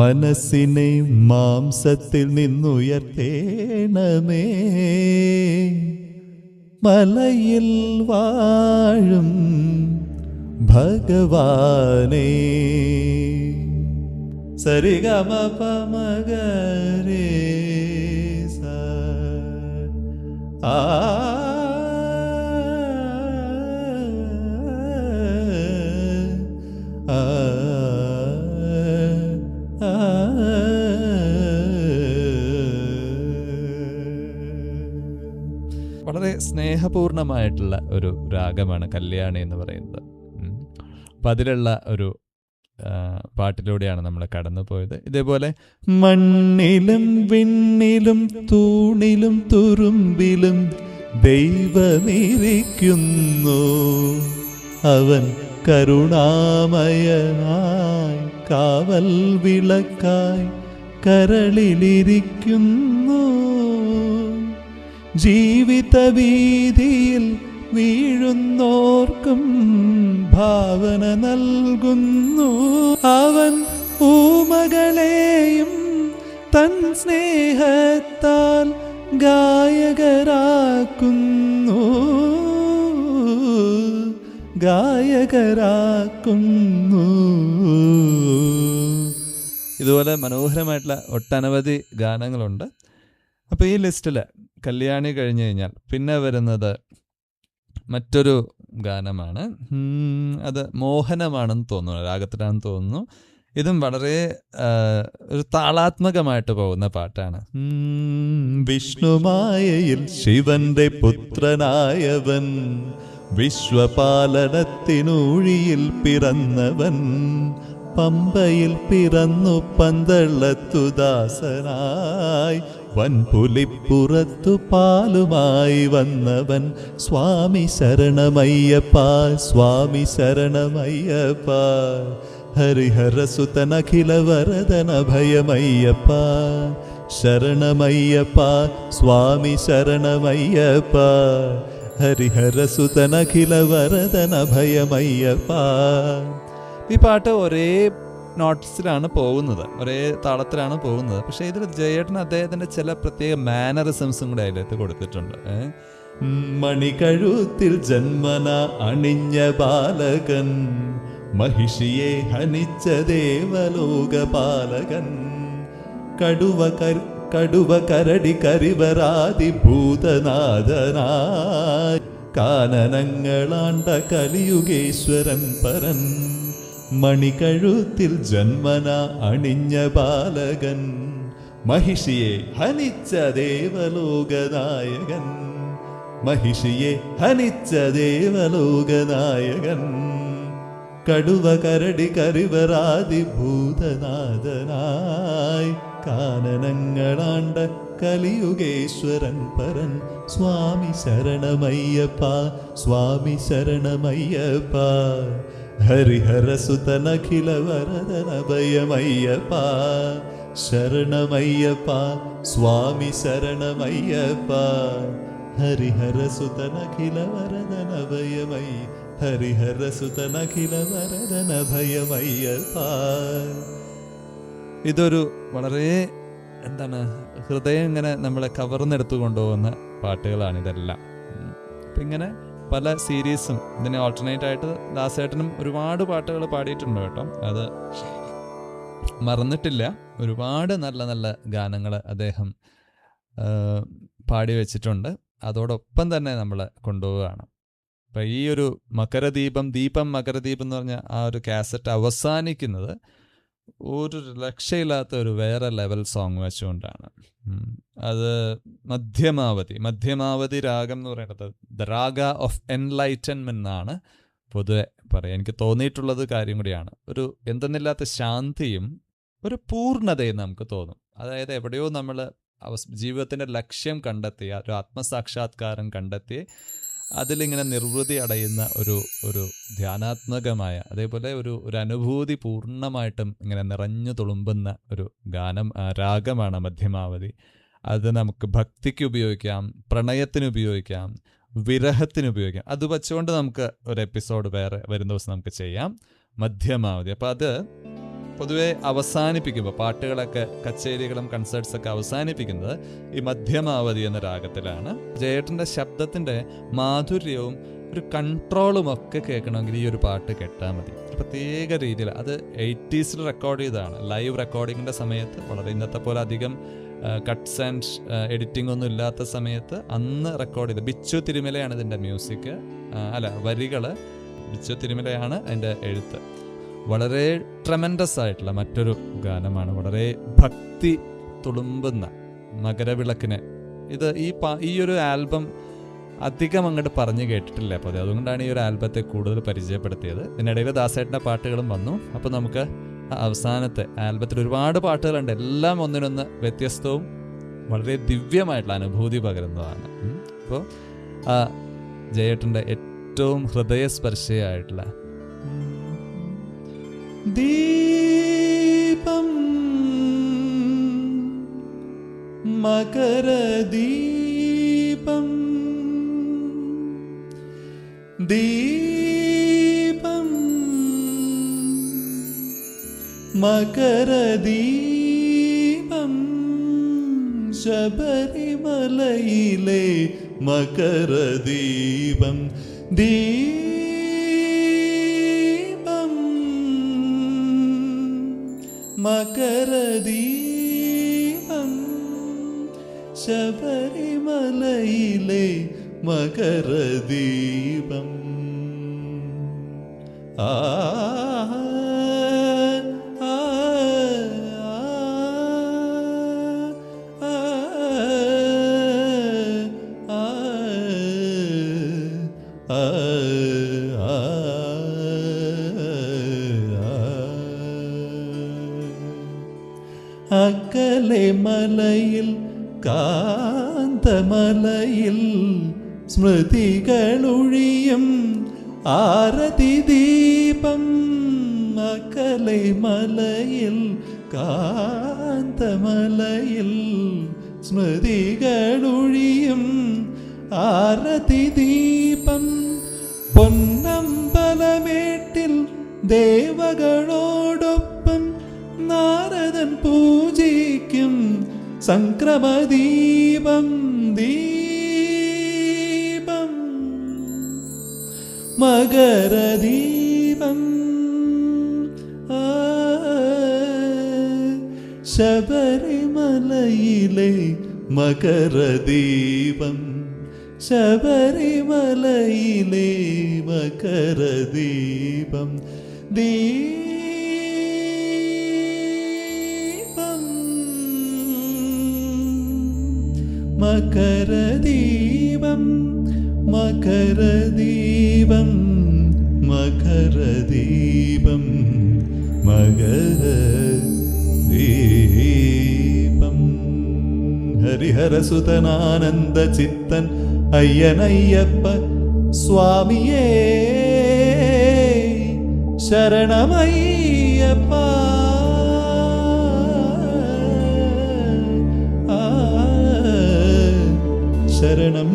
മനസ്സിനെ മാംസത്തിൽ നിന്നുയർത്തേണമേ. മലയിൽ വാഴും ഭഗവാനേ. സരിഗമ പമഗരേ സ. ആ സ്നേഹപൂർണമായിട്ടുള്ള ഒരു രാഗമാണ് കല്യാണി എന്ന് പറയുന്നത്. അപ്പം അതിലുള്ള ഒരു പാട്ടിലൂടെയാണ് നമ്മൾ കടന്നു പോയത് ഇതേപോലെ മണ്ണിലും വിണ്ണിലും തൂണിലും തുറുമ്പിലും ദൈവമിരിക്കുന്നു അവൻ കരുണാമയനായി കാവൽ വിളക്കായി കരളിലിരിക്കുന്നു. ജീവിത വീതിയിൽ വീഴുന്നോർക്കും ഭാവന നൽകുന്നു. അവൻ ഊമകളെയും തൻ സ്നേഹത്താൽ ഗായകരാക്കുന്നു. ഗായകരാക്കുന്നു. ഇതുപോലെ മനോഹരമായിട്ടുള്ള ഒട്ടനവധി ഗാനങ്ങളുണ്ട്. അപ്പോൾ ഈ ലിസ്റ്റിൽ കല്യാണി കഴിഞ്ഞു കഴിഞ്ഞാൽ പിന്നെ വരുന്നത് മറ്റൊരു ഗാനമാണ്. അത് മോഹനമാണെന്ന് തോന്നുന്നു രാഗത്തിലാണെന്ന് തോന്നുന്നു. ഇതും വളരെ ഒരു താളാത്മകമായിട്ട് പോകുന്ന പാട്ടാണ്. വിഷ്ണുമായയിൽ ശിവന്റെ പുത്രനായവൻ വിശ്വപാലനത്തിനൂഴിയിൽ പിറന്നവൻ പമ്പയിൽ പിറന്നു പന്തളത്തുദാസനായി വൻപുലിപ്പുറത്തു പാലുമായി വന്നവൻ സ്വാമി ശരണമയ്യപ്പ സ്വാമി ശരണമയ്യപ്പ. ഹരിഹരസുതനഖില വരദന ഭയമയ്യപ്പ ശരണമയ്യപ്പ സ്വാമി ശരണമയ്യപ്പ. ഹരിഹരസുതനഖില വരദന ഭയമയ്യപ്പ ഈ പാട്ട് ഒരേ നോട്ട്സിലാണ് പോകുന്നത്. ഒരേ താളത്തിലാണ് പോകുന്നത്. പക്ഷേ ഇതിൽ ജയേട്ടൻ അദ്ദേഹത്തിന്റെ ചില പ്രത്യേക മാനറിസംസും കൂടെ അതിലേക്ക് കൊടുത്തിട്ടുണ്ട്? മണികഴുത്തിൽ ജന്മന അണിഞ്ഞ ബാലകൻ മഹിഷിയെ ഹനിച്ച ദേവലോക പാലകൻ കടുവ കടുവ കരടി കരിവരാതി ഭൂതനാഥനായി കാനനങ്ങളാണ്ട കലിയുഗേശ്വരൻ പരൻ മണികഴുത്തിൽ ജന്മന അണിഞ്ഞ ബാലകൻ. മഹിഷിയെ ഹനിച്ച ദേവലോകനായകൻ. മഹിഷിയെ ഹനിച്ച ദേവലോകനായകൻ. കടുവ കരടി കരിവരാതി ഭൂതനാഥനായി കാനനങ്ങളാണ്ട കലിയുഗേശ്വരൻ പരൻ സ്വാമി ശരണമയ്യപ്പ സ്വാമി ശരണമയ്യപ്പ. ഹരിഹരസുതനഖില വരദന ശരണമയ്യ ശരണമയ്യപ്പ സ്വാമി ശരണമയ്യപ്പ. ഹരിഹരസുതനഖില വരദന ഭയമയ്യ ഹരിഹരസുതനഖില വരദന പാ ഇതൊരു വളരെ എന്താണ് ഹൃദയം ഇങ്ങനെ നമ്മളെ കവർന്നെടുത്തു കൊണ്ടുപോകുന്ന പാട്ടുകളാണ് ഇതെല്ലാം അപ്പം ഇങ്ങനെ പല സീരീസും ഇതിന് ഓൾട്ടർനേറ്റ് ആയിട്ട് ദാസേട്ടനും ഒരുപാട് പാട്ടുകൾ പാടിയിട്ടുണ്ട് കേട്ടോ. അത് മറന്നിട്ടില്ല. ഒരുപാട് നല്ല നല്ല ഗാനങ്ങൾ അദ്ദേഹം പാടി വെച്ചിട്ടുണ്ട്. അതോടൊപ്പം തന്നെ നമ്മൾ കൊണ്ടുപോവുകയാണ്. അപ്പം ഈ ഒരു മകരദീപം ദീപം മകരദീപം എന്ന് പറഞ്ഞ ആ ഒരു കാസറ്റ് അവസാനിക്കുന്നത് ഒരു രക്ഷയില്ലാത്ത ഒരു വേറെ ലെവൽ സോങ് വെച്ചുകൊണ്ടാണ്. അത് മധ്യമാവധി മധ്യമാവധി രാഗം എന്ന് പറയുന്നത് ദ രാഗ ഓഫ് എൻലൈറ്റൻമെന്റ് എന്നാണ് പൊതുവെ പറയാം എനിക്ക് തോന്നിയിട്ടുള്ളത് കാര്യം കൂടിയാണ്. ഒരു എന്തെന്നില്ലാത്ത ശാന്തിയും ഒരു പൂർണതയും നമുക്ക് തോന്നും. അതായത് എവിടെയോ നമ്മൾ അവസ് ജീവിതത്തിന്റെ ലക്ഷ്യം കണ്ടെത്തി ഒരു ആത്മസാക്ഷാത്കാരം കണ്ടെത്തി അതിലിങ്ങനെ നിർവൃതി അടയുന്ന ഒരു ഒരു ധ്യാനാത്മകമായ അതേപോലെ ഒരു ഒരു അനുഭൂതി പൂർണമായിട്ടും ഇങ്ങനെ നിറഞ്ഞു തുളുമ്പുന്ന ഒരു ഗാനം രാഗമാണ് മധ്യമാവധി. അത് നമുക്ക് ഭക്തിക്ക് ഉപയോഗിക്കാം പ്രണയത്തിന് ഉപയോഗിക്കാം വിരഹത്തിന് ഉപയോഗിക്കാം. അത് വച്ചുകൊണ്ട് നമുക്ക് ഒരു എപ്പിസോഡ് വേറെ വരുന്ന ദിവസം നമുക്ക് ചെയ്യാം. മധ്യമാവധി. അപ്പം അത് പൊതുവെ അവസാനിപ്പിക്കുമ്പോൾ പാട്ടുകളൊക്കെ കച്ചേരികളും കൺസേർട്ട്സ് ഒക്കെ അവസാനിപ്പിക്കുന്നത് ഈ മധ്യമാവധി എന്ന രാഗത്തിലാണ്. ജയേട്ടന്റെ ശബ്ദത്തിന്റെ മാധുര്യവും ഒരു കൺട്രോളും ഒക്കെ കേൾക്കണമെങ്കിൽ ഈ ഒരു പാട്ട് കേട്ടാൽ മതി. പ്രത്യേക രീതിയിൽ അത് എയ്റ്റീസിൽ റെക്കോർഡ് ചെയ്തതാണ്. ലൈവ് റെക്കോർഡിങ്ങിന്റെ സമയത്ത് വളരെ ഇന്നത്തെ പോലെ അധികം കട്ട്സ് ആൻഡ് എഡിറ്റിംഗ് ഒന്നും ഇല്ലാത്ത സമയത്ത് അന്ന് റെക്കോർഡ് ചെയ്ത് ബിച്ചു തിരുമലയാണ് ഇതിന്റെ മ്യൂസിക് അല്ല വരികൾ ബിച്ചു തിരുമലയാണ് അതിന്റെ എഴുത്ത്. വളരെ ട്രമൻഡസ് ആയിട്ടുള്ള മറ്റൊരു ഗാനമാണ്. വളരെ ഭക്തി തുളുമ്പുന്ന മകരവിളക്കിന്. ഇത് ഈ പാ ഈ ഒരു ആൽബം അധികം അങ്ങോട്ട് പറഞ്ഞു കേട്ടിട്ടില്ല അപ്പോൾ അതുകൊണ്ടാണ് ഈ ഒരു ആൽബത്തെ കൂടുതൽ പരിചയപ്പെടുത്തിയത്. ഇതിനിടയിൽ ദാസേട്ടന്റെ പാട്ടുകളും വന്നു. അപ്പോൾ നമുക്ക് അവസാനത്തെ ആൽബത്തിൽ ഒരുപാട് പാട്ടുകളുണ്ട്. എല്ലാം ഒന്നിനൊന്ന് വ്യത്യസ്തവും വളരെ ദിവ്യമായിട്ടുള്ള അനുഭൂതി പകരുന്നതാണ്. അപ്പോൾ ജയേട്ടന്റെ ഏറ്റവും ഹൃദയസ്പർശിയായിട്ടുള്ള ദീപം മകരദീപം ദീപം മകരദീപം ശബരിമലയിലെ മകരദീപം ദീപം മകരദീപം ശബരിമലയിലെ മകരദീപം. ആ അക്കലെ മലയിൽ കാന്തമലയിൽ സ്മൃതികളൊഴിയും ആരതി ദീപം അക്കലെ മലയിൽ കാന്തമലയിൽ സ്മൃതികളൊഴിയും ആരതി ദീപം പൊന്നമ്പലമേട്ടിൽ ദേവകളോടൊപ്പം നാരദൻ പൂജിക്കും സംക്രമദീപം ദീപം മകരദീപം ശബരിമലയിലെ മകരദീപം ശബരിമലയിലെ മകരദീപം ദീപം മകരദീപം മകരദീപം മകരദീപം മകരദീപം ഹരിഹരസുതനാനന്ദ ചിത്തൻ അയ്യനയ്യപ്പ സ്വാമിയേ ശരണമയ്യപ്പ ആ, ശരണം.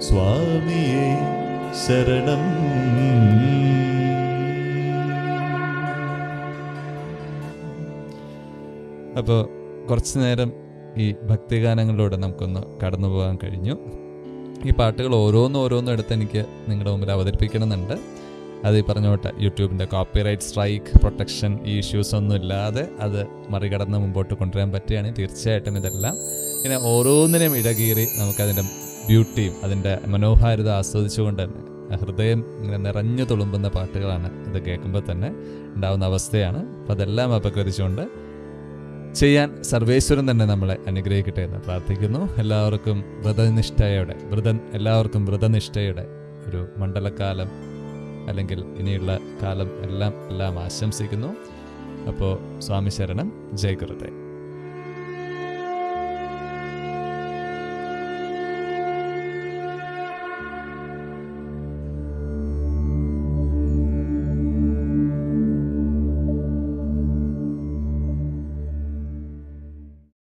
സ്വാമിയെ ശരണം. അപ്പോൾ കുറച്ച് നേരം ഈ ഭക്തിഗാനങ്ങളിലൂടെ നമുക്കൊന്ന് കടന്നു പോകാൻ കഴിഞ്ഞു. ഈ പാട്ടുകൾ ഓരോന്നും ഓരോന്നും എടുത്ത് എനിക്ക് നിങ്ങളുടെ മുമ്പിൽ അവതരിപ്പിക്കണമെന്നുണ്ട്. അത് ഈ പറഞ്ഞോട്ടെ യൂട്യൂബിന്റെ കോപ്പിറൈറ്റ് സ്ട്രൈക്ക് പ്രൊട്ടക്ഷൻ ഈ ഇഷ്യൂസ് ഒന്നും ഇല്ലാതെ അത് മറികടന്ന് മുമ്പോട്ട് കൊണ്ടുവരാൻ പറ്റുകയാണെങ്കിൽ തീർച്ചയായിട്ടും ഇതെല്ലാം ഇങ്ങനെ ഓരോന്നിനെയും ഇടകീറി നമുക്കതിന്റെ ബ്യൂട്ടിയും അതിന്റെ മനോഹാരിത ആസ്വദിച്ചുകൊണ്ട് തന്നെ ഹൃദയം ഇങ്ങനെ നിറഞ്ഞു തുളുമ്പുന്ന പാട്ടുകളാണ് ഇത് കേൾക്കുമ്പോൾ തന്നെ ഉണ്ടാവുന്ന അവസ്ഥയാണ്. അപ്പം അതെല്ലാം അപഗ്രഥിച്ചുകൊണ്ട് ചെയ്യാൻ സർവേശ്വരൻ തന്നെ നമ്മളെ അനുഗ്രഹിക്കട്ടെ എന്ന് പ്രാർത്ഥിക്കുന്നു. എല്ലാവർക്കും വ്രതനിഷ്ഠയുടെ വ്രതൻ എല്ലാവർക്കും വ്രതനിഷ്ഠയുടെ ഒരു മണ്ഡലക്കാലം അല്ലെങ്കിൽ ഇനിയുള്ള കാലം എല്ലാം എല്ലാം ആശംസിക്കുന്നു. അപ്പോൾ സ്വാമി ശരണം ജയ്